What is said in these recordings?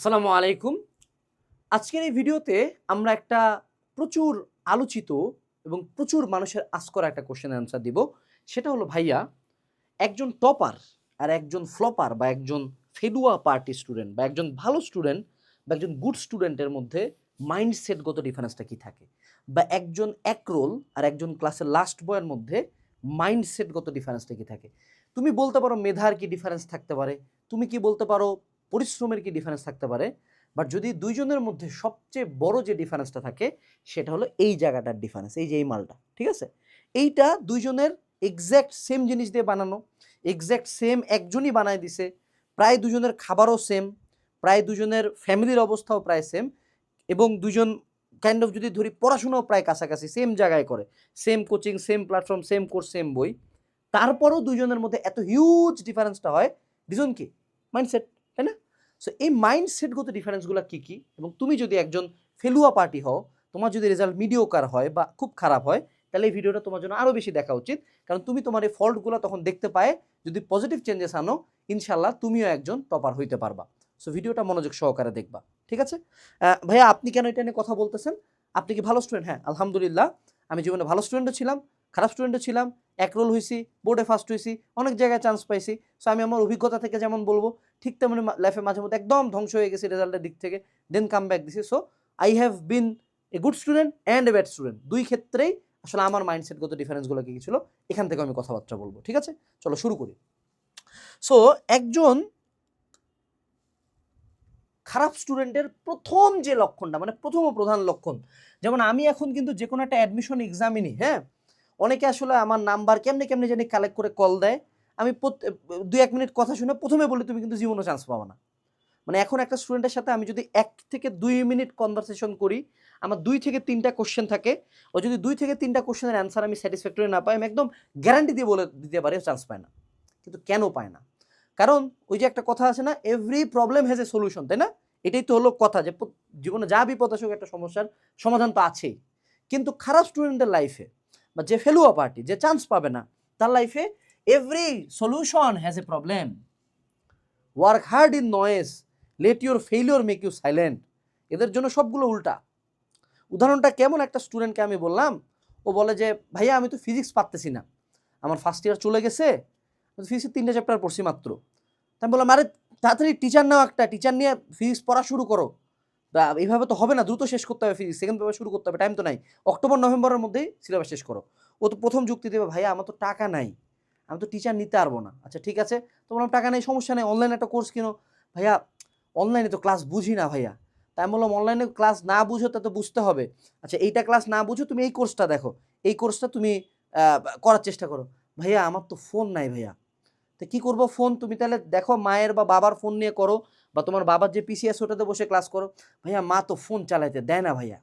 আসসালামু আলাইকুম। আজকের এই ভিডিওতে আমরা একটা প্রচুর আলোচিত এবং প্রচুর মানুষের আস করা একটা কোশ্চেন অ্যান্সার দিব। সেটা হলো, ভাইয়া, একজন টপার আর একজন ফ্লপার বা একজন ফেডুয়া পার্টি স্টুডেন্ট বা একজন ভালো স্টুডেন্ট বা একজন গুড স্টুডেন্টের মধ্যে মাইন্ডসেটগত ডিফারেন্সটা কি থাকে? বা একজন এক রোল আর একজন ক্লাসের লাস্ট বয়ের মধ্যে মাইন্ডসেটগত ডিফারেন্সটা কি থাকে? তুমি বলতে পারো, মেধার কি ডিফারেন্স থাকতে পারে? তুমি কি বলতে পারো পরিশ্রমের কি ডিফারেন্স থাকতে পারে? বাট যদি দুইজনের মধ্যে সবচেয়ে বড় যে ডিফারেন্সটা থাকে, সেটা হলো এই জায়গাটার ডিফারেন্স এই যে এই মালটা, ঠিক আছে? এইটা দুইজনের এক্স্যাক্ট সেম জিনিস দিয়ে বানানো এক্স্যাক্ট সেম একজনই বানায় দিছে, প্রায় দুজনের খাবারও সেম প্রায় দুজনের ফ্যামিলির অবস্থাও প্রায় সেম এবং দুজন কাইন্ড অফ যদি ধরি পড়াশোনাও প্রায় কাছাকাছি সেম জায়গায় করে same coaching same platform same course same বই, তারপরও দুজনের মধ্যে এত হিউজ ডিফারেন্সটা হয় রিজন কি? মাইন্ডসেট সো এই মাইন্ডসেটগত ডিফারেন্সগুলো কী কী? এবং তুমি যদি একজন ফেলুয়া পার্টি হও, তোমার যদি রেজাল্ট মিডিওকার হয় বা খুব খারাপ হয়, তাহলে এই ভিডিওটা তোমার জন্য আরও বেশি দেখা উচিত। কারণ তুমি তোমার এই ফল্টগুলো তখন দেখতে পায় যদি পজিটিভ চেঞ্জেস আনো ইনশাল্লাহ তুমিও একজন টপার হইতে পারবা। সো ভিডিওটা মনোযোগ সহকারে দেখবা। ঠিক আছে? ভাইয়া, আপনি কেন এটা নিয়ে কথা বলতেছেন? আপনি কি ভালো স্টুডেন্ট হ্যাঁ আলহামদুলিল্লাহ। আমি জীবনে ভালো স্টুডেন্টও ছিলাম, খারাপ স্টুডেন্টও ছিলাম, এক রোল হয়েছি বোর্ডে ফার্স্ট হয়েছি অনেক জায়গায় চান্স পাইছি। সো আমি আমার অভিজ্ঞতা থেকে যেমন বলব ঠিক তেমনি লাইফে মাঝে মধ্যে একদম ধ্বংস হয়ে গেছি রেজাল্টের দিক থেকে দেন কাম ব্যাক দিছি so I have been a good student and a bad student দুই ক্ষেত্রেই আসলে আমার মাইন্ডসেটগত ডিফারেন্সগুলো কী ছিল, এখান থেকে আমি কথাবার্তা বলব, ঠিক আছে? চলো শুরু করি। সো একজন খারাপ স্টুডেন্টের প্রথম যে লক্ষণটা মানে প্রথম প্রধান লক্ষণ, যেমন আমি এখন কিন্তু যে কোনো একটা অ্যাডমিশন এক্সামই নিই হ্যাঁ? অনেকে আসলে আমার নাম্বার কেমনে কেমনে জানি কালেক্ট করে কল দেয় আমি দুই এক মিনিট কথা শুনে প্রথমে বলি, তুমি কিন্তু জীবনে চান্স পাবো না। মানে এখন একটা স্টুডেন্টের সাথে আমি যদি এক থেকে দুই মিনিট কনভারসেশন করি, আমার দুই থেকে তিনটা কোশ্চেন থাকে। ও যদি দুই থেকে তিনটা কোশ্চেনের অ্যান্সার আমি স্যাটিসফ্যাক্টরি না পাই আমি একদম গ্যারান্টি দিয়ে বলে দিতে পারি চান্স পায় না। কিন্তু কেন পায় না? কারণ ওই যে একটা কথা আছে না every problem has a solution তাই না? এটাই তো হলো কথা যে জীবনে যা বিপদ আসুক, একটা সমস্যার সমাধান তো আছেই। কিন্তু খারাপ স্টুডেন্টের লাইফে বা যে ফেলুয়া পার্টি যে চান্স পাবে না, তার লাইফে every solution has a problem work hard in noise let your failure make you silent এদের জন্য সবগুলো উল্টা। উদাহরণটা কেমন? একটা স্টুডেন্টকে আমি বললাম, ও বলে যে, ভাইয়া, আমি তো ফিজিক্স পারতেছি না। আমার ফার্স্ট ইয়ার চলে গেছে। ফিজিক্সের তিনটে চ্যাপ্টার পড়ছি মাত্র। আমি বললাম, আরে, তাড়াতাড়ি টিচার নাও একটা। টিচার নিয়ে ফিজিক্স পড়া শুরু করো। এইভাবে তো হবে না, দ্রুত শেষ করতে হবে ফিজিক্স সেকেন্ড পেপার শুরু করতে হবে টাইম তো নাই। অক্টোবর, নভেম্বরের মধ্যেই সিলেবাস শেষ করো। ও তো প্রথম যুক্তি দেবে, ভাইয়া, আমার তো টাকা নাই। আমি তো টিচার নিতে পারব না। আচ্ছা ঠিক আছে? তো বললাম, টাকা নেই, সমস্যা নেই অনলাইনে একটা কোর্স কিনো। ভাইয়া অনলাইনে তো ক্লাস বুঝি না ভাইয়া। তাই আমি বললাম অনলাইনে ক্লাস না বুঝো, তা তো বুঝতে হবে। আচ্ছা এইটা ক্লাস না বুঝো, তুমি এই কোর্সটা দেখো। এই কোর্সটা তুমি করার চেষ্টা করো। ভাইয়া, আমার তো ফোন নাই ভাইয়া। তো কী করব ফোন তুমি তাহলে দেখো, মায়ের বা বাবার ফোন নিয়ে করো বা তোমার বাবার যে পিসি আছে ওটাতে বসে ক্লাস করো। ভাইয়া, মা তো ফোন চালাইতে দেয় না ভাইয়া।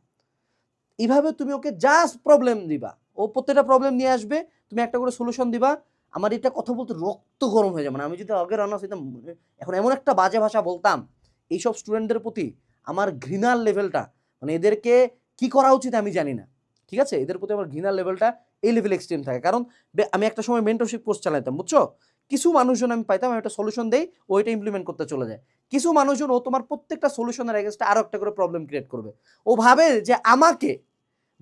এইভাবে তুমি ওকে জাস্ট প্রবলেম দিবা। ও প্রত্যেকটা প্রবলেম নিয়ে আসবে, তুমি একটা করে সলিউশন দিবা। আমার এটা কথা বলতে রক্ত গরম হয়ে যাবে মানে আমি যদি আগে রান্না হইতাম এখন এমন একটা বাজে ভাষা বলতাম, এইসব স্টুডেন্টদের প্রতি আমার ঘৃণার লেভেলটা মানে এদেরকে কি করা উচিত আমি জানি না। ঠিক আছে? এদের প্রতি আমার ঘৃণার লেভেলটা এই লেভেল এক্সট্রিম থাকে। কারণ আমি একটা সময় মেন্টরশিপ কোর্স চালাইতাম, বুঝছ? কিছু মানুষজন আমি পাইতাম, আমি একটা সলিউশন দেই, ও এটা ইমপ্লিমেন্ট করতে চলে যায়। কিছু মানুষজন, ও তোমার প্রত্যেকটা সলিউশনের এগেনস্টে আরও একটা করে প্রবলেম ক্রিয়েট করবে। ও ভাবে যে আমাকে,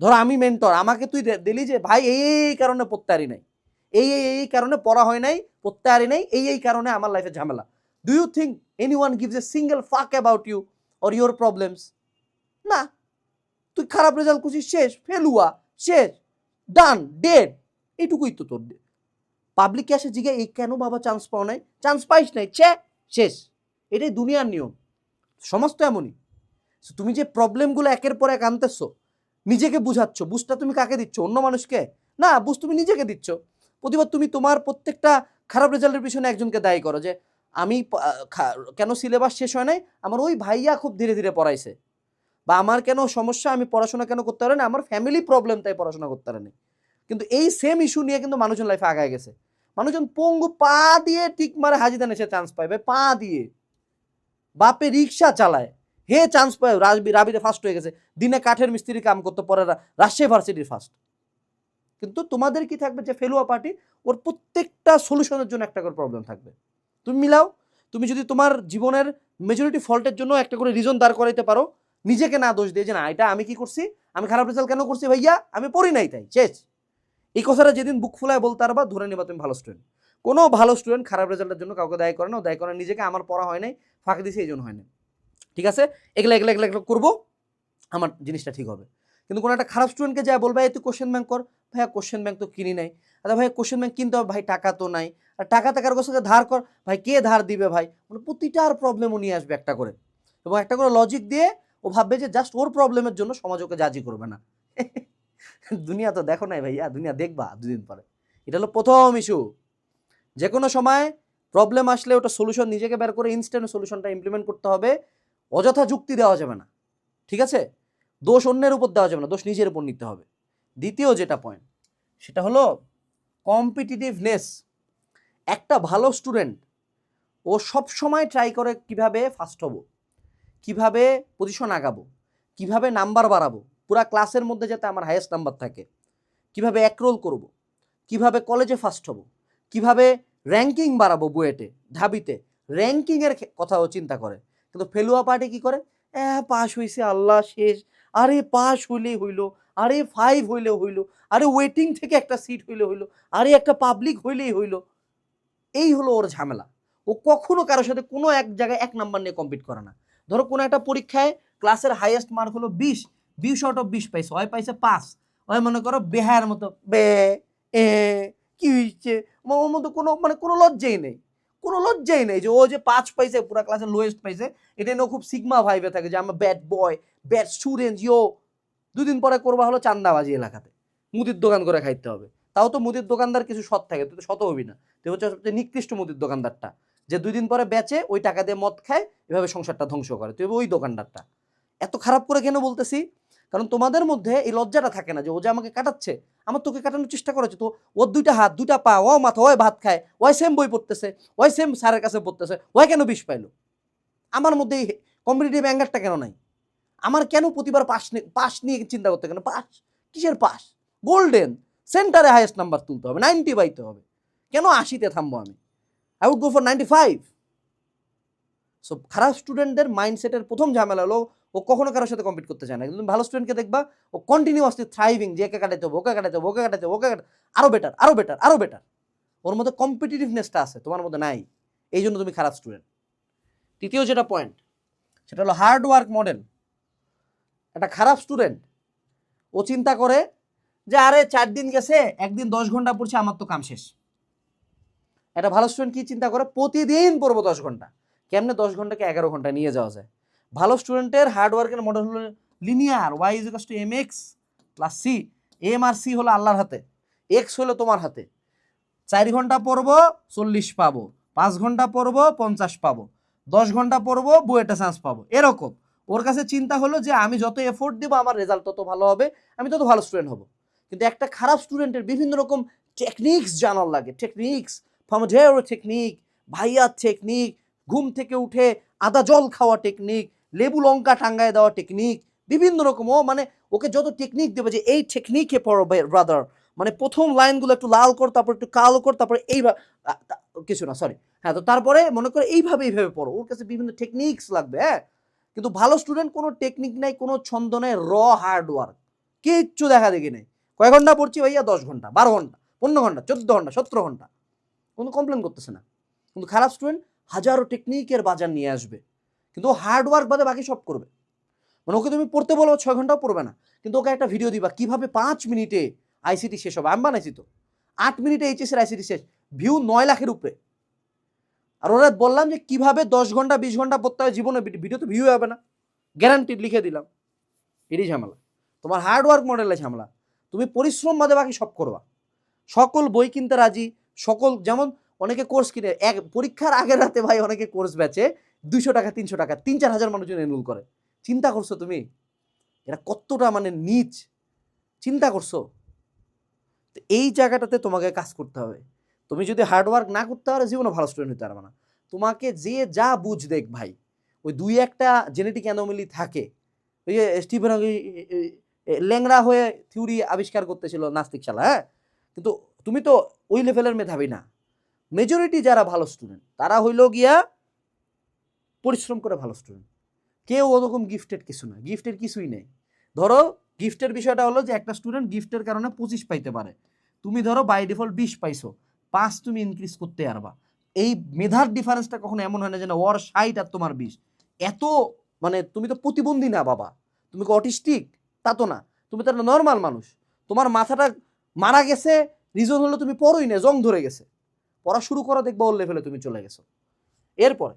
ধরো আমি মেন্টর আমাকে তুই দিলি যে, ভাই, এই কারণে পড়তে নাই। এই এই এই কারণে পড়া হয় নাই পড়তে পারি নাই, এই এই কারণে আমার লাইফে ঝামেলা। Do you think anyone gives a single fuck about you or your problems না। তুই খারাপ রেজাল্ট করছিস শেষ, ফেলুয়া, শেষ ডান ডেড এইটুকুই তো তোর। পাবলিক আসে জিগে, এই কেন বাবা চান্স পাও নাই? চান্স পাইস নাই, ছে, শেষ। এটাই দুনিয়ার নিয়ম। সমাজ তো এমনই তুমি যে প্রবলেমগুলো একের পর এক আনতেছো, নিজেকে বুঝাচ্ছ, বুঝটা তুমি কাকে দিচ্ছ? অন্য মানুষকে? না, বুঝ তুমি নিজেকে দিচ্ছ। প্রতিবার তুমি তোমার প্রত্যেকটা খারাপ রেজাল্টের পিছনে একজনকে দায়ী করো যে, আমি কেন সিলেবাস শেষ হয় নাই? আমার ওই ভাইয়া খুব ধীরে ধীরে পড়াইছে। বা আমার কেন সমস্যা? আমি পড়াশোনা কেন করতে পারি না? আমার ফ্যামিলি প্রবলেম তাই পড়াশোনা করতে পারেনি। কিন্তু এই সেম ইস্যু নিয়ে কিন্তু মানুষজন লাইফে আগায় গেছে। মানুষজন পঙ্গু পা দিয়ে ঠিক মারে হাজিদান এসে চান্স পাইবে পা দিয়ে। বাপে রিক্সা চালায়। হে চান্স পায়। রাজবি রাবিতে ফার্স্ট হয়ে গেছে। দিনে কাঠের মিস্ত্রি কাম করতে, পরে রাজশাহী ভার্সিটির ফার্স্ট কিন্তু তোমাদের কি থাকবে যে ফেলুয়া পার্টি? ওর প্রত্যেকটা সলিউশনের জন্য একটা করে প্রবলেম থাকবে। তুমি মিলাও, তুমি যদি তোমার জীবনের মেজরিটি ফল্টের জন্য একটা করে রিজন দাঁড় করাইতে পারো, নিজেকে না দোষ দিয়ে যে না, এটা আমি কি করছি? আমি খারাপ রেজাল্ট কেন করছি ভাইয়া? আমি পড়ি নাই তাই, শেষ। এই কথাটা যেদিন বুক ফুলায় বলতে পারবা, ধরে নেবা তুমি ভালো স্টুডেন্ট কোনো ভালো স্টুডেন্ট খারাপ রেজাল্টের জন্য কাউকে দায়ী করে না দায়ী করে নিজেকে আমার পড়া হয় নাই, ফাঁকি দিছে, এই জন্য হয় না ঠিক আছে? এগুলো এগুলো এগুলো এগুলো করব, আমার জিনিসটা ঠিক হবে। কিন্তু কোনো একটা খারাপ স্টুডেন্টকে যা বলবে, এই তুই কোশ্চেন ব্যাংক কর। ভাইয়া কোশ্চেন ব্যাংক তো কিনি নাই। আচ্ছা ভাই কোশ্চেন ব্যাংক কিনতে হবে, ভাই টাকা তো নাই। আর টাকা টাকার কাছে ধার কর, ভাই কে ধার দিবে ভাই? মানে প্রতিটার প্রবলেমও নিয়ে আসবে একটা করে। এবং একটা করে লজিক দিয়ে ও ভাববে যে জাস্ট ওর প্রবলেমের জন্য সমাজ ওকে জাজি করবে না। দুনিয়া তো দেখো নাই ভাইয়া, দুনিয়া দেখবা দুদিন পরে। এটা হলো প্রথম ইস্যু যে কোনো সময় প্রবলেম আসলে ওটা সলিউশন নিজেকে বের করে ইনস্ট্যান্ট সলিউশনটা ইমপ্লিমেন্ট করতে হবে। অযথা যুক্তি দেওয়া যাবে না। ঠিক আছে? দোষ অন্যের উপর দেওয়া যাবে না, দোষ নিজের উপর নিতে হবে। দ্বিতীয় যেটা পয়েন্ট সেটা হলো কম্পিটিটিভনেস একটা ভালো স্টুডেন্ট ও সব সময় ট্রাই করে কীভাবে ফার্স্ট হব, কীভাবে পজিশন আগাবো, কীভাবে নাম্বার বাড়াবো, পুরা ক্লাসের মধ্যে যাতে আমার হায়েস্ট নাম্বার থাকে, কীভাবে একরোল করব, কীভাবে কলেজে ফার্স্ট হব, কীভাবে র্যাঙ্কিং বাড়াবো বুয়েটে, ঢাবিতে। র্যাঙ্কিংয়ের কথাও চিন্তা করে, কিন্তু ফেলুয়া পার্টি কি করে? এ পাস হইছে, আল্লাহ শেষ। আরে পাস হইলেই হইল। আরে ফাইভ হইলে, হইল। আরে ওয়েটিং থেকে একটা সিট হইলে, হইল। আরে একটা পাবলিক হইলেই হইল। এই হলো ওর ঝামেলা। ও কখনো কারোর সাথে কোনো এক জায়গায় এক নাম্বার নিয়ে কম্পিট করে না। ধরো কোনো একটা পরীক্ষায় ক্লাসের হাইয়েস্ট মার্ক হলো বিশ। বিশ আউট অফ বিশ পাইছে, ওই পাইছে পাঁচ। ওই মনে করো বেহায়ের মতো, বে, এ, কি হয়েছে ওর মতো কোনো মানে কোনো লজ্জাই নেই। কোনো লজ্জাই নেই যে ও যে পাঁচ পাইছে, পুরো ক্লাসের লোয়েস্ট পাইছে, এটা নিয়ে খুব সিগমা ভাইবে থাকে যে আমার bad boy bad student yo দুদিন পরে করবা হলো চান্দাবাজি এলাকাতে। মুদির দোকান করে খাইতে হবে। তাও তো মুদির দোকানদার কিছু সৎ থাকে, তুই তো শত হবি না। তুই হচ্ছে সবচেয়ে নিকৃষ্ট মুদির দোকানদারটা। যে দুই দিন পরে বেচে ওই টাকা দিয়ে মদ খায়, এভাবে সংসারটা ধ্বংস করে। তুই ওই দোকানদারটা। এত খারাপ করে কেন বলতেছি? কারণ তোমাদের মধ্যে এই লজ্জাটা থাকে না যে ও যে আমাকে কাটাচ্ছে, আমার তোকে কাটানোর চেষ্টা করেছে তো। ওর দুইটা হাত, দুইটা পা, ও মাথা ওয় ভাত খায়, ওই সেম বই পড়তেছে, ওই সেম স্যারের কাছে পড়তেছে, ওই কেন বিষ পাইলো? আমার মধ্যে এই কম্পিটিটিভ অ্যাঙ্গারটা কেন নাই? আমার কেন প্রতিবার পাস নিয়ে পাস নিয়ে চিন্তা করতে কেন পাস কিসের পাস গোল্ডেন। সেন্টারে হাইয়েস্ট নাম্বার তুলতে হবে নাইনটি পাইতে হবে। কেন আশিতে থামবো আমি? I would go for ninety five so খারাপ স্টুডেন্টদের মাইন্ডসেটের প্রথম ঝামেলা হলো, ও কখনো কারোর সাথে কম্পিট করতে চায় না। কিন্তু ভালো স্টুডেন্টকে দেখবা, ও কন্টিনিউয়াসলি থ্রাইভিং যে একে কাটাইতে হবে, ওকে কাটাইতে হবে, ওকে কাটাইতে হবে, ওকে কাটাতে আরও বেটার আরও বেটার আরও বেটার ওর মধ্যে কম্পিটিটিভনেসটা আছে, তোমার মধ্যে নাই। এই জন্য তুমি খারাপ স্টুডেন্ট তৃতীয় যেটা পয়েন্ট সেটা হলো হার্ড ওয়ার্ক মডেল একটা খারাপ স্টুডেন্ট ও চিন্তা করে যে, আরে, চার দিন গেছে, একদিন দশ ঘণ্টা পড়ছে, আমার তো কাম শেষ। একটা ভালো স্টুডেন্ট কি চিন্তা করে? প্রতিদিন পড়ব দশ ঘণ্টা। কেমনে দশ ঘন্টাকে এগারো ঘণ্টা নিয়ে যাওয়া যায়? ভালো স্টুডেন্টের হার্ডওয়ার্কের মডেল হলো linear y is to m x plus c m R C হলো আল্লাহর হাতে। এক্স হলো তোমার হাতে। চার ঘণ্টা পড়ব, চল্লিশ পাবো। পাঁচ ঘণ্টা পড়ব, পঞ্চাশ পাবো। দশ ঘণ্টা পড়ব বুয়েটা চান্স পাবো। এরকম। ওর কাছে চিন্তা হলো যে আমি যত এফোর্ট দিব, আমার রেজাল্ট তত ভালো হবে, আমি তত ভালো স্টুডেন্ট হব। কিন্তু একটা খারাপ স্টুডেন্টের বিভিন্ন রকম টেকনিক্স জানার লাগে। টেকনিক্স ফর্মডেরো টেকনিক ভাইয়ার টেকনিক ঘুম থেকে উঠে আদা জল খাওয়া টেকনিক লেবু লঙ্কা টাঙ্গায় দেওয়া টেকনিক বিভিন্ন রকম। ও মানে ওকে যত টেকনিক দেবে যে এই টেকনিকে পড়ো ব্রাদার মানে প্রথম লাইনগুলো একটু লাল কর, তারপর একটু কালো কর, তারপরে এইভাবে কিছু না সরি হ্যাঁ তো তারপরে মনে করে এইভাবে এইভাবে পড়ো। ওর কাছে বিভিন্ন টেকনিক্স লাগবে হ্যাঁ? কিন্তু ভালো স্টুডেন্ট কোনো টেকনিক নাই, কোনো ছন্দ নাই র হার্ড ওয়ার্ক কিচ্ছু দেখা দেখি নেই। কয় ঘণ্টা পড়ছি ভাইয়া? দশ ঘণ্টা, বারো ঘণ্টা, পনেরো ঘণ্টা, চোদ্দ ঘণ্টা, সতেরো ঘণ্টা। কোনো কমপ্লেন করতেছে না। কিন্তু খারাপ স্টুডেন্ট হাজারো টেকনিকের বাজার নিয়ে আসবে। কিন্তু হার্ড ওয়ার্ক বাদে বাকি সব করবে। মানে ওকে তুমি পড়তে বলো, ছয় ঘন্টাও পড়বে না। কিন্তু ওকে একটা ভিডিও দিবা, কীভাবে পাঁচ মিনিটে আইসিটি শেষ হবে? আমি বানাইছি তো। আট মিনিটে এইচএসের আইসিটি শেষ। ভিউ নয় লাখের উপরে। আর ওরা বললাম যে কীভাবে দশ ঘণ্টা, বিশ ঘণ্টা পড়তে হয় জীবনে ভিডিও তো ভিউ হবে না। গ্যারান্টি লিখে দিলাম। এটাই ঝামেলা। তোমার হার্ডওয়ার্ক মডেলে ঝামেলা। তুমি পরিশ্রম বাদে বাকি সব করবা। সকল বই কিনতে রাজি। সকল যেমন অনেকে কোর্স কিনে, এক পরীক্ষার আগের রাতে ভাই অনেকে কোর্স বেচে দুইশো টাকা, তিনশো টাকা, তিন চার হাজার মানুষজন এনরোল করে। চিন্তা করছ তুমি? এটা কতটা মানে নিচ? চিন্তা করছ? তো এই জায়গাটাতে তোমাকে কাজ করতে হবে। তুমি যদি হার্ড ওয়ার্ক না করতে পারো জীবনে ভালো স্টুডেন্ট হতে পারবে না। তোমাকে যে যা বুঝ দেখ ভাই, ওই দুই একটা জেনেটিক অ্যানোমেলি থাকে। ওই যে স্টিফেন ল্যাংড়া হয়ে থিওরি আবিষ্কার করতেছিল নাস্তিক শালা হ্যাঁ? কিন্তু তুমি তো ওই লেভেলের মেধাবী না। মেজরিটি যারা ভালো স্টুডেন্ট তারা হইল গিয়া পরিশ্রম করে ভালো স্টুডেন্ট কেউ ওরকম গিফটেড কিছু না। গিফটের কিছুই নেই। ধরো গিফটের বিষয়টা হলো যে একটা স্টুডেন্ট গিফটের কারণে পঁচিশ পাইতে পারে। তুমি ধরো বাই ডিফল্ট বিশ পাইছো। পাঁচ তুমি ইনক্রিজ করতে পারবা। এই মেধার ডিফারেন্সটা কখনো এমন হয় না যে না, ওর ষাট আর তোমার বিশ। এত মানে তুমি তো প্রতিবন্ধী না, বাবা। তুমি কি অটিস্টিক? তা তো না। তুমি তো একটা নর্মাল মানুষ। তোমার মাথাটা মারা গেছে রিজন হলো তুমি পড়োই না, জং ধরে গেছে। পড়া শুরু করো, দেখবা ওর লেভেলে তুমি চলে গেছো। এরপরে,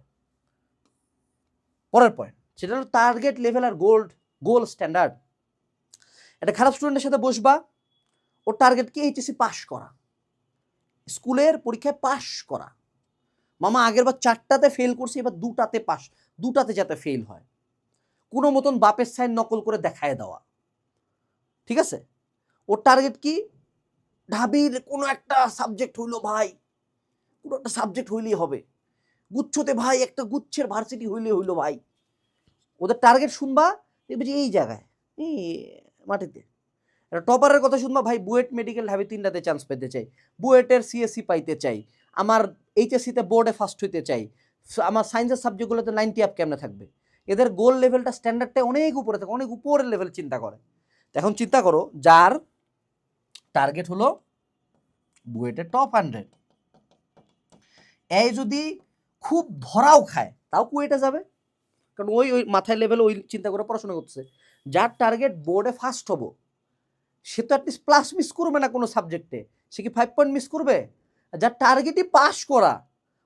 পরের পয়েন্ট সেটা হলো টার্গেট লেভেল আর গোল্ড গোল স্ট্যান্ডার্ড একটা খারাপ স্টুডেন্টের সাথে বসবা, ওর টার্গেট কি এইচএসসি পাস করা। স্কুলের পরীক্ষায় পাস করা। মামা, আগের বার চারটাতে ফেল করছে, এবার দুটাতে পাস দুটাতে যাতে ফেল হয়। কোনো মতন বাপের সাইন নকল করে দেখায় দেওয়া। ঠিক আছে? ওর টার্গেট কি? ঢাবির কোনো একটা সাবজেক্ট হইল ভাই। কোনো একটা সাবজেক্ট হইলেই হবে। গুচ্ছতে ভাই, একটা গুচ্ছের ভার্সিটি হইলে হইল ভাই। ওদের টার্গেট শুনবা, দেখবে যে এই জায়গায়, এই মাটিতে। টপারের কথা শুনবা, ভাই, বুয়েট মেডিকেল ঢাবি তিনটাতে চান্স পেতে চাই। বুয়েটের সিএসসি পাইতে চাই। আমার এইচএসসিতে বোর্ডে ফার্স্ট হইতে চাই। আমার সায়েন্সের সাবজেক্টগুলোতে নাইনটি আপ কেমনে থাকবে? এদের গোল লেভেলটা স্ট্যান্ডার্ডটা অনেক উপরে থাকে, অনেক উপরের লেভেল চিন্তা করে। এখন চিন্তা করো, যার টার্গেট হলো বুয়েটের টপ হান্ড্রেড এই যদি খুব ধরাও খায়, তাও কুয়েটে যাবে। কারণ ওই ওই মাথায় লেভেলে ওই চিন্তা করে পড়াশোনা করতেছে। যার টার্গেট বোর্ডে ফার্স্ট হব সে তো অ্যাটলিস্ট প্লাস মিস করবে না কোনো সাবজেক্টে সে কি ফাইভ পয়েন্ট মিস করবে? যার টার্গেটই পাস করা,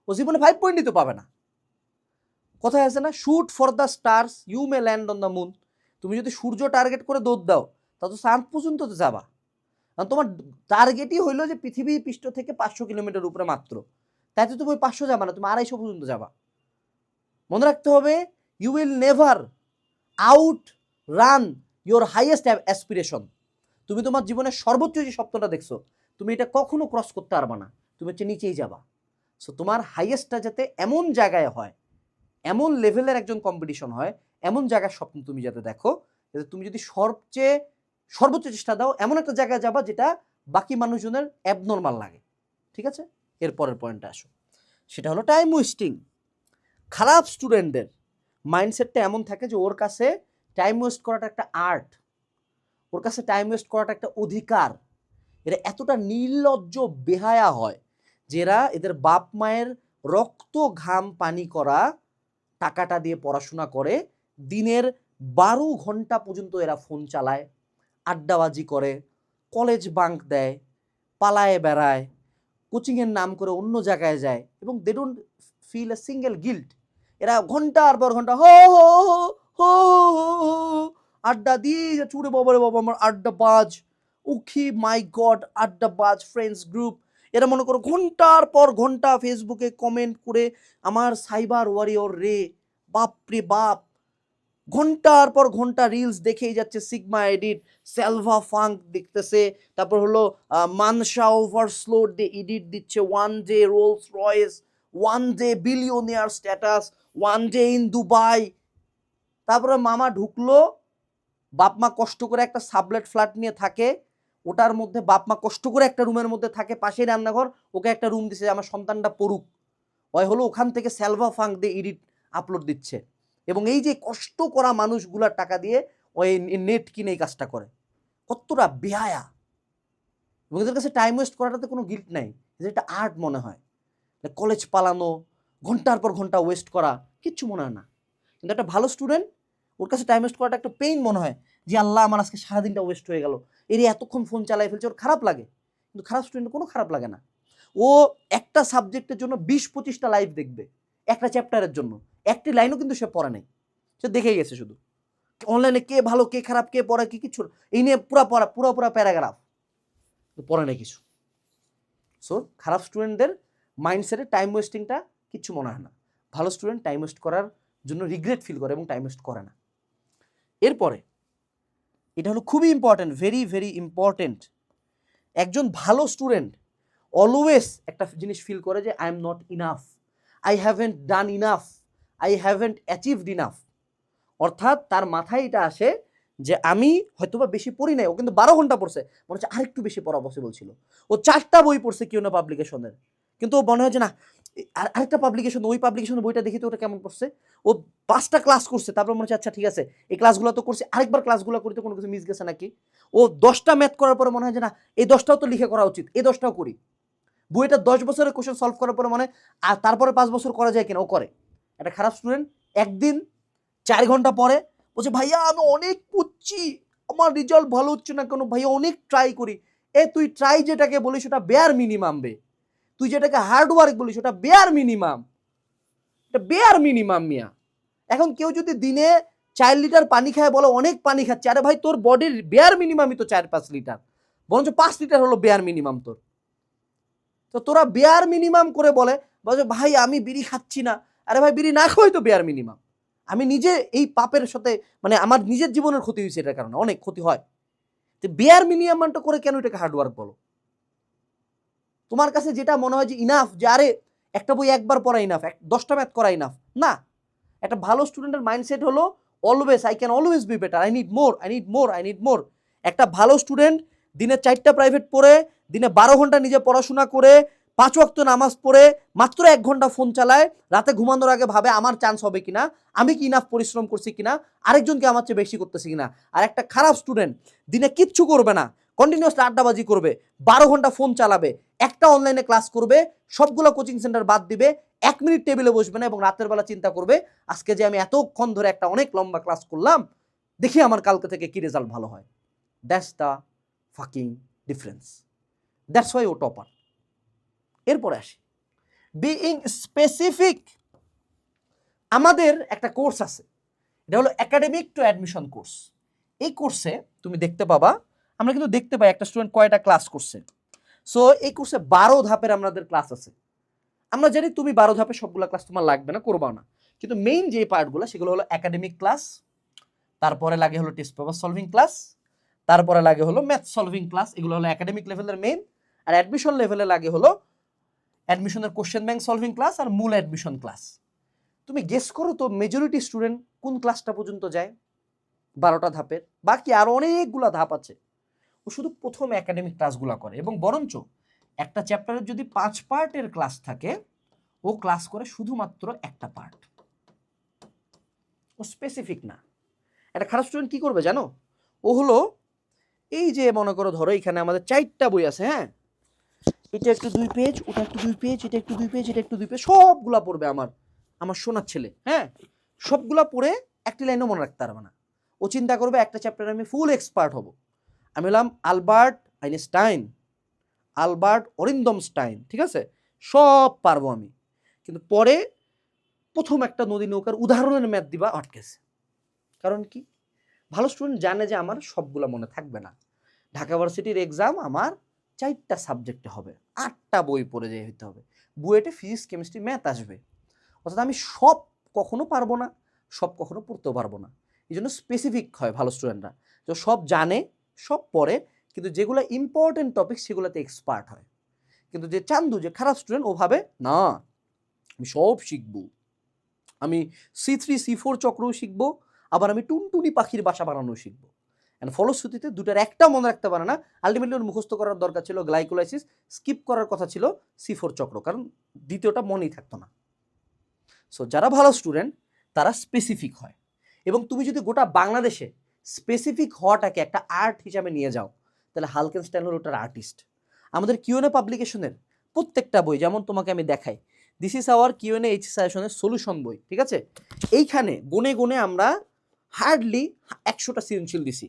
ও জীবনে ফাইভ পয়েন্টই তো পাবে না। কথায় আছে না shoot for the stars you may land on the moon তুমি যদি সূর্য টার্গেট করে দৌড় দাও, তা তো চাঁদ পর্যন্ত তো যাবা। কারণ তোমার টার্গেটই হইল যে পৃথিবী পৃষ্ঠ থেকে পাঁচশো কিলোমিটার উপরে মাত্র। তাই তো তুমি ওই পাঁচশো যাবা না, তুমি আড়াইশো পর্যন্ত যাবা। মনে রাখতে হবে you will never outrun your highest aspiration তুমি তোমার জীবনের সর্বোচ্চ যে স্বপ্নটা দেখছ, তুমি এটা কখনো ক্রস করতে পারবা না। তুমি হচ্ছে নিচেই যাবা। সো তোমার হাইয়েস্টটা যাতে এমন জায়গায় হয়, এমন লেভেলের একজন কম্পিটিশন হয়, এমন জায়গার স্বপ্ন তুমি যাতে দেখো, যাতে তুমি যদি সবচেয়ে, সর্বোচ্চ চেষ্টা দাও, এমন একটা জায়গায় যাবা যেটা বাকি মানুষজনের অ্যাবনর্মাল লাগে। ঠিক আছে? এর পরের পয়েন্টে আসো। সেটা হলো টাইম ওয়েস্টিং খারাপ স্টুডেন্টদের মাইন্ডসেটটা এমন থাকে যে ওর কাছে টাইম ওয়েস্ট করাটা একটা আর্ট ওর কাছে টাইম ওয়েস্ট করাটা একটা অধিকার এরা এতটা নির্লজ্জ বেহায়া হয় যে এরা এদের বাপ মায়ের রক্ত ঘাম পানি করা টাকাটা দিয়ে পড়াশোনা করে দিনের বারো ঘণ্টা পর্যন্ত এরা ফোন চালায় আড্ডাবাজি করে কলেজ বাঙ্ক দেয় পালায় বেড়ায় কোচিংয়ের নাম করে অন্য জায়গায় যায় এবং they don't feel a single guilt এরা ঘণ্টার পর ঘণ্টা হো হো হো হো হো আড্ডা দিয়ে চুড়ে বাবারে বাবা আমার আড্ডা বাজ উখি মাই গড আড্ডা বাজ ফ্রেন্ডস গ্রুপ এরা মনে করো ঘণ্টার পর ঘণ্টা ফেসবুকে কমেন্ট করে আমার সাইবার ওয়ারিয়র রে বাপ রে বাপ। ঘণ্টার পর ঘণ্টা রিলস দেখেই যাচ্ছে সিগমা এডিট সেলভা ফাঙ্ক দেখতেছে। তারপর হলো মানসা ওভার স্লোড দিয়ে এডিট দিচ্ছে। One day Rolls Royce one day billionaire status one day in Dubai তারপরে মামা ঢুকলো বাপ মা কষ্ট করে একটা সাবলেট ফ্ল্যাট নিয়ে থাকে, ওটার মধ্যে বাপ মা কষ্ট করে একটা রুমের মধ্যে থাকে, পাশেই রান্নাঘর, ওকে একটা রুম দিছে আমার সন্তানটা পড়ুক। ওই হলো ওখান থেকে স্যালভা ফাঙ্ক দিয়ে এডিট আপলোড দিচ্ছে। এবং এই যে কষ্ট করা মানুষগুলার টাকা দিয়ে ওই নেট কিনে এই কাজটা করে। কতটা বেহায়া। এবং এদের কাছে টাইম ওয়েস্ট করাটাতে কোনো গিল্ট নাই। একটা আর্ট মনে হয়। কলেজ পালানো, ঘণ্টার পর ঘণ্টা ওয়েস্ট করা, কিচ্ছু মনে হয় না। কিন্তু একটা ভালো স্টুডেন্ট ওর কাছে টাইম ওয়েস্ট করাটা একটা পেইন মনে হয় যে আল্লাহ আমার আজকে সারাদিনটা ওয়েস্ট হয়ে গেল। এর এতক্ষণ ফোন চালাই ফেলছে, ওর খারাপ লাগে। কিন্তু খারাপ স্টুডেন্ট কোনো খারাপ লাগে না। ও একটা সাবজেক্টের জন্য বিশ পঁচিশটা লাইভ দেখবে, একটা চ্যাপ্টারের জন্য। একটি লাইনও কিন্তু সে পড়ে নাই। সে দেখে গেছে শুধু। অনলাইনে কে ভালো, কে খারাপ, কে পড়ে, কি কিছু এই নিয়ে পুরা পড়া, পুরো পুরা প্যারাগ্রাফ পড়ে নাই কিছু। সো খারাপ স্টুডেন্টদের মাইন্ডসেটে টাইম ওয়েস্টিংটা কিচ্ছু মনে হয় না। ভালো স্টুডেন্ট টাইম ওয়েস্ট করার জন্য রিগ্রেট ফিল করে এবং টাইম ওয়েস্ট করে না। এরপরে, এটা হলো খুবই ইম্পর্ট্যান্ট ভেরি ভেরি ইম্পর্ট্যান্ট একজন ভালো স্টুডেন্ট অলওয়েজ একটা জিনিস ফিল করে যে I am not enough I haven't done enough I haven't achieved enough অর্থাৎ তার মাথায় এটা আসে যে, আমি হয়তোবা বেশি পড়ি নাই। ও কিন্তু বারো ঘণ্টা পড়ছে। মনে হচ্ছে আরেকটু বেশি পড়া পসিবল ছিল। ও চারটা বই পড়ছে কিউ না পাবলিকেশনের কিন্তু মনে হয় যে না আর, আরেকটা পাবলিকেশন ওই পাবলিকেশন বইটা দেখি তো ওটা কেমন করছে? ও পাঁচটা ক্লাস করছে, তারপর মনে হচ্ছে আচ্ছা ঠিক আছে, এই ক্লাসগুলো তো করছে, আরেকবার ক্লাসগুলো করতে কোনো কিছু মিস গেছে নাকি? ও দশটা ম্যাথ করার পরে মনে হয় যে না, এই দশটাও তো লিখে করা উচিত, এই দশটাও করি। বইটা দশ বছরের কোশ্চেন সলভ করার পরে মনে, আর তারপরে পাঁচ বছর করা যায় কিনা, ও করে। একটা খারাপ স্টুডেন্ট একদিন, চার ঘণ্টা পরে, বলছে, ভাইয়া, আমি অনেক পুচ্ছি আমার রেজাল্ট ভালো হচ্ছে না কেন, ভাইয়া, অনেক ট্রাই করি। এ, তুই ট্রাই যেটাকে বলিস ওটা বেয়ার মিনিমাম বে। তুই যেটাকে হার্ড ওয়ার্ক বলিস, ওটা বেয়ার মিনিমাম এটা বেয়ার মিনিমাম মিয়া। এখন কেউ যদি দিনে চার লিটার পানি খায়, বলে অনেক পানি খাচ্ছে, আরে ভাই তোর বডির বেয়ার মিনিমামই তো চার পাঁচ লিটার। বরঞ্চ পাঁচ লিটার হলো বেয়ার মিনিমাম তোর। তো তোরা বেয়ার মিনিমাম করে বলে বলে ভাই আমি বিড়ি খাচ্ছি না। আরে ভাই বিড়ি না খাওয়াই তো বেয়ার মিনিমাম আমি নিজে এই পাপের সাথে মানে আমার নিজের জীবনের ক্ষতি হয়েছে এটার কারণে, অনেক ক্ষতি হয়। তো বেয়ার মিনিমামটা করে কেন এটাকে হার্ডওয়ার্ক বলো? তোমার কাছে যেটা মনে হয় যে ইনাফ যে আরে, একটা বই একবার পড়া ইনাফ এক, দশটা ম্যাথ করা ইনাফ না। একটা ভালো স্টুডেন্টের মাইন্ডসেট হলো always I can always be better I need more I need more I need more একটা ভালো স্টুডেন্ট দিনে চারটা প্রাইভেট পড়ে, দিনে বারো ঘণ্টা নিজে পড়াশোনা করে, পাঁচ ওয়াক্ত নামাজ পড়ে, মাত্র এক ঘণ্টা ফোন চালায়, রাতে ঘুমানোর আগে ভাবে আমার চান্স হবে কিনা, আমি কি ইনাফ পরিশ্রম করছি কিনা, আরেকজনকে আমার চেয়ে বেশি করতেছি কিনা। আর একটা খারাপ স্টুডেন্ট দিনে কিচ্ছু করবে না কন্টিনিউসলি আড্ডাবাজি করবে, বারো ঘণ্টা ফোন চালাবে, একটা অনলাইনে ক্লাস করবে, সবগুলো কোচিং সেন্টার বাদ দিবে, এক মিনিট টেবিলে বসবে না এবং রাতের বেলা চিন্তা করবে, আজকে যে আমি এতক্ষণ ধরে একটা অনেক লম্বা ক্লাস করলাম, দেখি আমার কালকে থেকে কি রেজাল্ট ভালো হয়। That's the fucking difference that's why O topper এরপরে আসি। বিইং স্পেসিফিক আমাদের একটা কোর্স আছে। এটা হলো একাডেমিক টু অ্যাডমিশন কোর্স এই কোর্সে তুমি দেখতে পাবা আমরা কিন্তু দেখতে পাই একটা স্টুডেন্ট কয়টা ক্লাস করছে। সো এই কোর্সে বারো ধাপের আমাদের ক্লাস আছে। আমরা জানি তুমি বারো ধাপে সবগুলো ক্লাস তোমার লাগবে না করবা না। কিন্তু মেইন যে পার্টগুলো, সেগুলো হলো একাডেমিক ক্লাস তারপরে লাগে হলো টেস্ট পেপার সলভিং ক্লাস তারপরে লাগে হলো ম্যাথ সলভিং ক্লাস এগুলো হলো একাডেমিক লেভেলের মেইন আর অ্যাডমিশন লেভেলে লাগে হলো অ্যাডমিশনের কোশ্চেন ব্যাংক সলভিং ক্লাস আর মূল অ্যাডমিশন ক্লাস তুমি গেস করো তো মেজরিটি স্টুডেন্ট কোন ক্লাসটা পর্যন্ত যায়, বারোটা ধাপের। বাকি আরও অনেকগুলো ধাপ আছে। ও শুধু প্রথম একাডেমিক ক্লাসগুলো করে এবং বরঞ্চ একটা চ্যাপ্টারের যদি পাঁচ পার্টের ক্লাস থাকে, ও ক্লাস করে শুধুমাত্র একটা পার্ট ও স্পেসিফিক না। একটা খারাপ স্টুডেন্ট কি করবে জানো? ও হলো এই যে মনে করো ধরো এখানে আমাদের চারটা বই আছে হ্যাঁ? এটা একটু দুই পেজ ওটা একটু দুই পেজ এটা একটু দুই পেজ এটা একটু দুই পেজ সবগুলা পড়বে আমার আমার সোনার ছেলে হ্যাঁ? সবগুলা পড়ে একটি লাইনও মনে রাখতে পারবে না। ও চিন্তা করবে একটা চ্যাপ্টারে আমি ফুল এক্সপার্ট হব। আমি হলাম Albert Einstein, Albert Arindam stein ঠিক আছে? সব পারব আমি। কিন্তু পরে প্রথম একটা নদী নৌকার উদাহরণের ম্যাথ দিবা আটকেছে। কারণ কি? ভালো স্টুডেন্ট জানে যে আমার সবগুলো মনে থাকবে না। ঢাকা ভার্সিটির এক্সাম আমার চারটা সাবজেক্টে হবে। আটটা বই পড়ে যেয়ে হইতে হবে। বুয়েটে ফিজিক্স কেমিস্ট্রি ম্যাথ আসবে। অর্থাৎ আমি সব কখনো পারব না, সব কখনো পড়তেও পারব না। এই জন্য স্পেসিফিক হয় ভালো স্টুডেন্টরা তো সব জানে সব পড়ে কিন্তু যেগুলো ইম্পর্টেন্ট টপিক সেগুলোতে এক্সপার্ট হয়। কিন্তু যে চান্দু, যে খারাপ স্টুডেন্ট ওভাবে না। আমি সব শিখব। আমি সি থ্রি সি ফোর চক্রও শিখব, আবার আমি টুনটুনি পাখির বাসা বানানো শিখব। অ্যান্ড ফলশ্রুতিতে দুটার একটা মনে রাখতে পারে না আলটিমেটলি ওর মুখস্থ করার দরকার ছিল গ্লাইকোলাইসিস স্কিপ করার কথা ছিল সি ফোর চক্র, কারণ দ্বিতীয়টা মনেই থাকতো না। সো যারা ভালো স্টুডেন্ট তারা স্পেসিফিক হয়। এবং তুমি যদি গোটা বাংলাদেশে স্পেসিফিক হওয়াটাকে একটা আর্ট হিসাবে নিয়ে যাও। তাহলে হালকেনস্টাইন হলো ওটার আর্টিস্ট আমাদের কিউএনএ পাবলিকেশনের প্রত্যেকটা বই, যেমন তোমাকে আমি দেখাই this is our QNA H সাজেশনের সলিউশন বই, ঠিক আছে? এইখানে গুনে গুনে আমরা হার্ডলি একশোটা সৃজনশীল দিছি।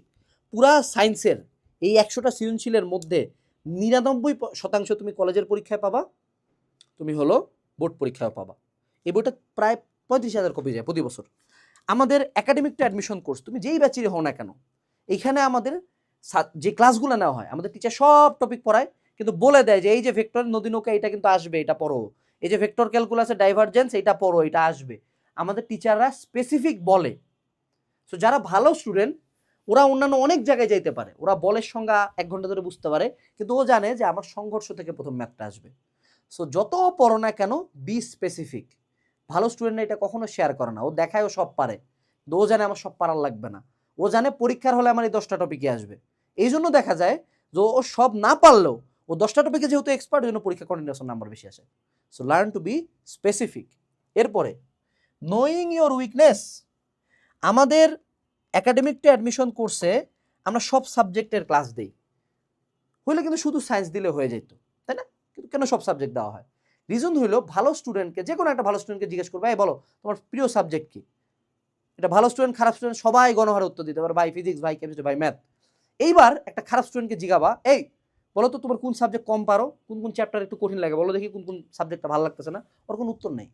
পুরা সায়েন্সের এই একশোটা সৃজনশীলের মধ্যে নিরানব্বই শতাংশ তুমি কলেজের পরীক্ষায় পাবা, তুমি হলো বোর্ড পরীক্ষায় পাবা। এই বইটা প্রায় পঁয়ত্রিশ হাজার কপি যায় প্রতি বছর। আমাদের একাডেমিক টু অ্যাডমিশন কোর্স তুমি যেই ব্যাচেরই হও না কেন এইখানে আমাদের যে ক্লাসগুলো নেওয়া হয়, আমাদের টিচার সব টপিক পড়ায়, কিন্তু বলে দেয় যে এই যে ভেক্টর নদী নৌকা, এটা কিন্তু আসবে, এটা পড়ো। এই যে ভেক্টর ক্যালকুলাসের ডাইভারজেন্স এটা পড়ো, এটা আসবে। আমাদের টিচাররা স্পেসিফিক বলে। সো যারা ভালো স্টুডেন্ট ওরা অন্যান্য অনেক জায়গায় যাইতে পারে। ওরা বলের সংজ্ঞা এক ঘণ্টা ধরে বুঝতে পারে, কিন্তু ও জানে যে আমার সংঘর্ষ থেকে প্রথম ম্যাথটা আসবে। সো যত পড়ো না কেন বি স্পেসিফিক ভালো স্টুডেন্ট এটা কখনো শেয়ার করে না। ও দেখায়, ও সব পারে। কিন্তু ও জানে আমার সব পারার লাগবে না। ও জানে পরীক্ষার হলে আমার এই দশটা টপিকে আসবে। এই জন্য দেখা যায় যে ও সব না পারলেও ও দশটা টপিকে যেহেতু এক্সপার্ট ওই জন্য পরীক্ষা কন্টিনিউশন নাম্বার বেশি আসে। So learn to be specific এরপরে নোয়িং ইয়োর উইকনেস আমাদের একাডেমিক টু অ্যাডমিশন কোর্সে আমরা সব সাবজেক্টের ক্লাস দিই। হইলে কিন্তু শুধু সায়েন্স দিলে হয়ে যেত তাই না? কিন্তু কেন সব সাবজেক্ট দেওয়া হয়? রিজন হইল ভালো স্টুডেন্টকে যে কোনো একটা ভালো স্টুডেন্টকে জিজ্ঞেস করবে, এই বলো, তোমার প্রিয় সাবজেক্ট কি? এটা ভালো স্টুডেন্ট খারাপ স্টুডেন্ট সবাই গণহারে উত্তর দিতে পারে ভাই ফিজিক্স ভাই কেমিস্ট্রি ভাই ম্যাথ এইবার একটা খারাপ স্টুডেন্টকে জিগাবা, এই, বলো তো তোমার কোন সাবজেক্ট কম পারো? কোন কোন চ্যাপ্টার একটু কঠিন লাগে? বলো দেখি কোন কোন সাবজেক্টটা ভালো লাগতেছে না? ওর কোনো উত্তর নেই।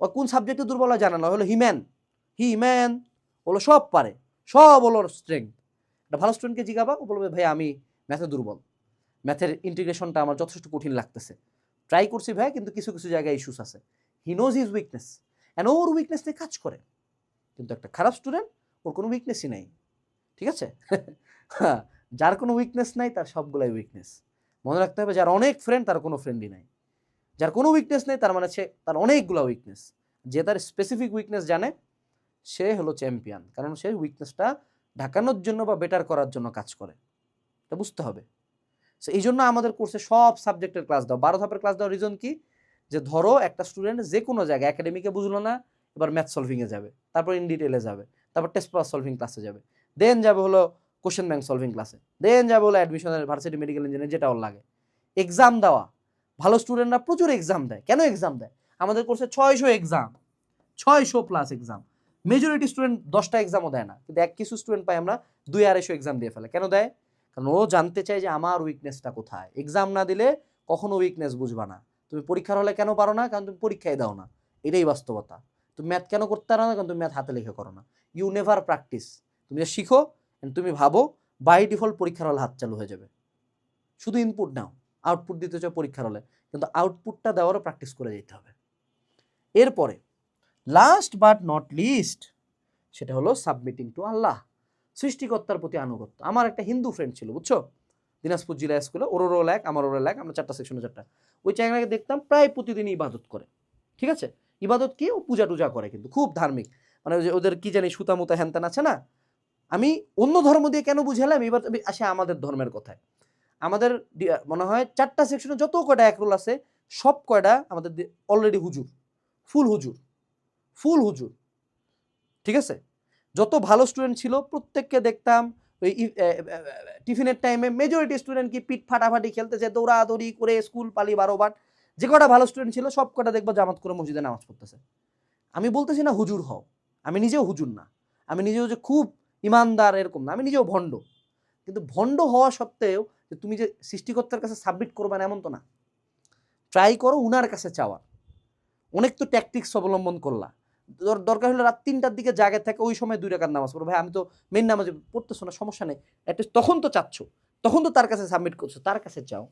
ও কোন সাবজেক্টে দুর্বল জানা না হলো হিম্যান হি ম্যান বলো সব পারে, সব হলো স্ট্রেংথ একটা ভালো স্টুডেন্টকে জিগাবা, ও বলবে, ভাই আমি ম্যাথে দুর্বল। ম্যাথের ইন্টিগ্রেশনটা আমার যথেষ্ট কঠিন লাগতেছে। ট্রাই করছি ভাই, কিন্তু কিছু কিছু জায়গায় ইস্যুস আছে। He knows his weakness and or weakness নিয়ে কাজ করে। কিন্তু একটা খারাপ স্টুডেন্ট ওর কোনো উইকনেসই নেই। ঠিক আছে? হ্যাঁ যার কোনো উইকনেস নাই, তার সবগুলাই উইকনেস মনে রাখতে হবে, যার অনেক ফ্রেন্ড তার কোনো ফ্রেন্ডই নাই। যার কোনো উইকনেস নেই, তার মানে সে, তার অনেকগুলো উইকনেস যে তার স্পেসিফিক উইকনেস জানে, সে হলো চ্যাম্পিয়ন কারণ সে উইকনেসটা ঢাকানোর জন্য বা বেটার করার জন্য কাজ করে। এটা বুঝতে হবে। সো এই জন্য আমাদের কোর্সে সব সাবজেক্টের ক্লাস দাও। বারো ধাপের ক্লাস দেওয়ার রিজন কি? যে ধরো একটা স্টুডেন্ট যে কোনো জায়গায় একাডেমিকে বুঝলো না, এবার ম্যাথ সলভিংয়ে যাবে। তারপর ইন ডিটেলে যাবে। তারপর টেস্ট পাস সলভিং ক্লাসে যাবে। দেন যাবে হলো কোশ্চেন ব্যাংক সলভিং ক্লাসে দেন যাবে হলো অ্যাডমিশনের ভার্সিটি মেডিকেল ইঞ্জিনিয়ার যেটা ওর লাগে। এক্সাম দেওয়া। ভালো স্টুডেন্টরা প্রচুর এক্সাম দেয়। কেন এক্সাম দেয়? আমাদের কোর্সে ছয়শো এক্সাম ছয়শো প্লাস এক্সাম মেজরিটি স্টুডেন্ট দশটা এক্সামও দেয় না। কিন্তু এক কিছু স্টুডেন্ট পাই আমরা দুই আড়াইশো এক্সাম দিয়ে ফেলে। কেন দেয়? কারণ ও জানতে চায় যে আমার উইকনেসটা কোথায়। এক্সাম না দিলে কখনো উইকনেস বুঝবা না। তুমি পরীক্ষার হলে কেন পারো না? কারণ তুমি পরীক্ষায় দাও না। এটাই বাস্তবতা। তুমি ম্যাথ কেন করতে পারো না? কারণ তুমি ম্যাথ হাতে লিখে করো না। ইউ নেভার প্র্যাকটিস তুমি যে শিখো তুমি ভাবো বাই ডিফল্ট পরীক্ষার হলে হাত চালু হয়ে যাবে। শুধু ইনপুট নাও। আউটপুট দিতে চাও পরীক্ষার হলে। কিন্তু আউটপুটটা দেওয়ারও প্র্যাকটিস করে যেতে হবে। এরপরে লাস্ট বাট নট লিস্ট সেটা হলো সাবমিটিং টু আল্লাহ। সৃষ্টিকর্তার প্রতি আনুগত্য। আমার একটা হিন্দু ফ্রেন্ড ছিল, বুঝছ? দিনাজপুর জেলা স্কুলে ওর ওরও ল্যাক আমার ওরও ল্যাক আমরা চারটা সেকশনে চারটা। ওই জায়গাকে দেখতাম প্রায় প্রতিদিনই ইবাদত করে। ঠিক আছে? ইবাদত কি? ও পূজা টুজা করে কিন্তু, খুব ধার্মিক। মানে যে ওদের কি জানি সুতা মুতা হ্যানত্যান আছে না? আমি অন্য ধর্ম দিয়ে কেন বুঝালাম? এবার আসে আমাদের ধর্মের কথায়। আমাদের মনে হয় চারটা সেকশনে যত কয়টা একরোল আছে, সব কয়টা আমাদের অলরেডি হুজুর। ফুল হুজুর। ফুল হুজুর। ঠিক আছে? যত ভালো স্টুডেন্ট ছিল, প্রত্যেককে দেখতাম, ওই টিফিনের টাইমে মেজরিটি স্টুডেন্ট কি পিঠ ফাটাফাটি খেলতেছে, দৌড়াদৌড়ি করে স্কুল পালি বারোবার যে কটা ভালো স্টুডেন্ট ছিল, সব কটা দেখব জামাত করে মসজিদে নামাজ পড়তেছে। আমি বলতেছি না হুজুর হও, আমি নিজেও হুজুর না, আমি নিজেও যে খুব ইমানদার এরকম না, আমি নিজেও ভণ্ড। কিন্তু ভণ্ড হওয়া সত্ত্বেও যে তুমি যে সৃষ্টিকর্তার কাছে সাবমিট করবে না, এমন তো না। ট্রাই করো, উনার কাছে চাওয়ার অনেক তো ট্যাকটিক্স অবলম্বন করলা। দরকার হলে রাত তিনটার দিকে জাগে থাকে, ওই সময় দুই রাকাত নামাজ পড়ো ভাই, আমি তো মেন নামাজে পড়তেছো না, সমস্যা নেই। অ্যাটলিস্ট তখন তো চাচ্ছ। তখন তো তার কাছে সাবমিট করছ। তার কাছে চাও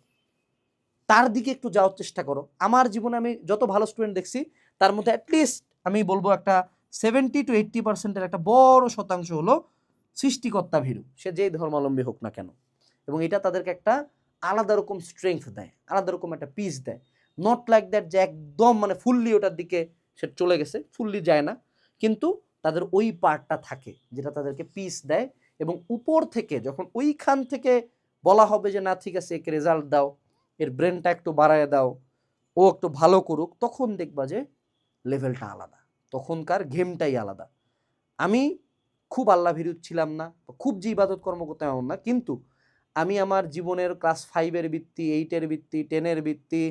তার দিকে একটু যাওয়ার চেষ্টা করো। আমার জীবনে আমি যত ভালো স্টুডেন্ট দেখছি, তার মধ্যে অ্যাটলিস্ট আমি বলব একটা সেভেন্টি টু এইট্টি পার্সেন্টের একটা বড় শতাংশ হলো সৃষ্টিকর্তা ভীরু। সে যেই ধর্মাবলম্বী হোক না কেন। এবং এটা তাদেরকে একটা আলাদা রকম স্ট্রেংথ দেয়, আলাদা রকম একটা পিস দেয়। নট লাইক দ্যাট যে একদম মানে ফুললি ওটার দিকে সে চলে গেছে ফুললি যায় না। কিন্তু তাদের ওই পার্টটা থাকে যেটা তাদেরকে পিস দেয় এবং উপর থেকে যখন ওইখান থেকে বলা হবে যে, না, ঠিক আছে, একে রেজাল্ট দাও, এর ব্রেনটা একটু বাড়ায় দাও, ও একটু ভালো করুক, তখন দেখবা যে লেভেলটা আলাদা। তখনকার গেমটাই আলাদা। আমি খুব আল্লাহ ভীরু ছিলাম না, খুব যে ইবাদত কর্ম এমন না, কিন্তু আমি আমার জীবনের ক্লাস ফাইভের বৃত্তি এইটের বৃত্তি টেনের ভিত্তি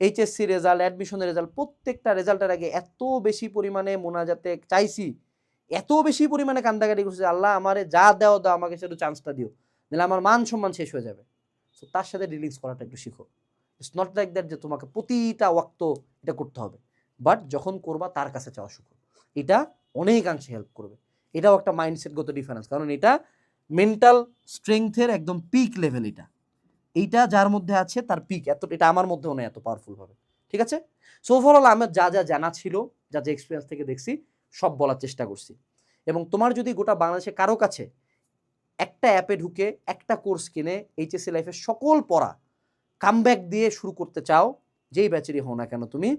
এইচএসসি রেজাল্ট অ্যাডমিশনের রেজাল্ট প্রত্যেকটা রেজাল্টের আগে এত বেশি পরিমাণে মোনাজাতে চাইছি, এত বেশি পরিমাণে কান্দাকাটি করছে আল্লাহ, আমারে যা দাও দাও, আমাকে সেটা চান্সটা দিও। নাহলে আমার মান সম্মান শেষ হয়ে যাবে। সো তার সাথে ডিলিংস করাটা একটু শিখো। ইটস নট লাইক দ্যাট যে, তোমাকে প্রতিটা ওয়াক্ত এটা করতে হবে। বাট যখন করবা, তার কাছে চাওয়া শিখো। এটা অনেকাংশে হেল্প করবে। এটাও একটা মাইন্ডসেটগত ডিফারেন্স কারণ এটা মেন্টাল স্ট্রেংথের একদম পিক লেভেল এটা। এইটা যার মধ্যে আছে তার পিক এত, এটা আমার মধ্যেও নেই, এত পাওয়ারফুল হবে ঠিক আছে? সো ওভারঅল আমার যা যা জানা ছিল, যা যা এক্সপিরিয়েন্স থেকে দেখছি, সব বলার চেষ্টা করছি। এবং তোমার যদি গোটা বাংলাদেশে কারও কাছে একটা অ্যাপে ঢুকে, একটা কোর্স কিনে এইচএসসি লাইফের সকল পড়া কামব্যাক দিয়ে শুরু করতে চাও, যেই ব্যাচেরই হও না কেন তুমি,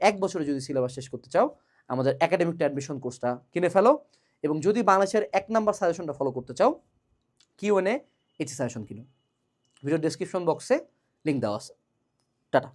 এক বছরে যদি সিলেবাস শেষ করতে চাও, আমাদের একাডেমিক অ্যাডমিশন কোর্সটা কিনে ফেলো এবং যদি বাংলাদেশের এক নাম্বার সাজেশনটা ফলো করতে চাও কিউ এনে এইচ সাজেশন কিনো। ভিডিও ডেসক্রিপশন বক্সে লিঙ্ক দেওয়া আছে। টাটা।